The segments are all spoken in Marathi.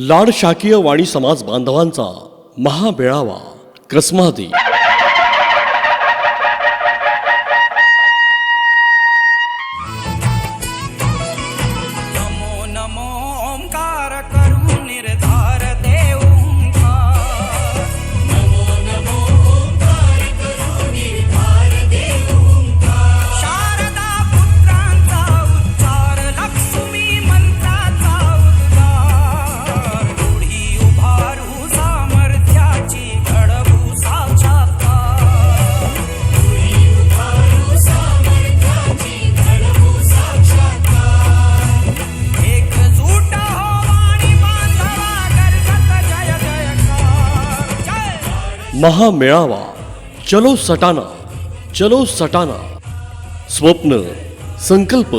लाड शाकीय वाणी समाज बांधवांचा महामेळावा कसमादी महामेळावा. चलो सटाना चलो सटाना. स्वप्न संकल्प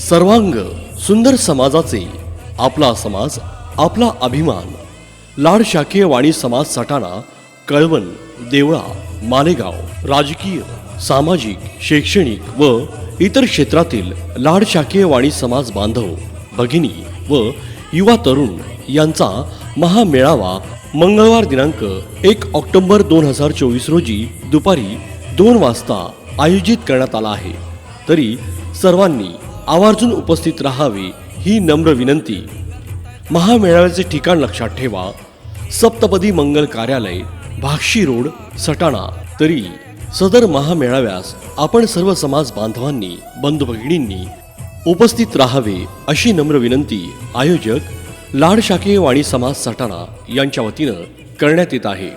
सर्वांग सुंदर समाजाचे आपला समाज आपला अभिमान. लाड शाकीय वाणी समाज सटाणा कळवण देवळा मालेगाव. राजकीय सामाजिक शैक्षणिक व इतर क्षेत्रातील लाड शाकीय वाणी समाज बांधव भगिनी व युवा तरुण यांचा महामेळावा मंगळवार दिनांक एक ऑक्टोबर दोन हजार चोवीस रोजी दुपारी दोन वाजता आयोजित करण्यात आला आहे. तरी सर्वांनी आवर्जून उपस्थित राहावे ही नम्र विनंती. महामेळाव्याचे ठिकाण लक्षात ठेवा. सप्तपदी मंगल कार्यालय भाक्षी रोड सटाणा. तरी सदर महामेळाव्यास आपण सर्व समाज बांधवांनी बंधू भगिनींनी उपस्थित राहावे अशी नम्र विनंती आयोजक लाड शाकीय वाणी समाज सटाणा यांच्या वतीनं करण्यात येत आहे.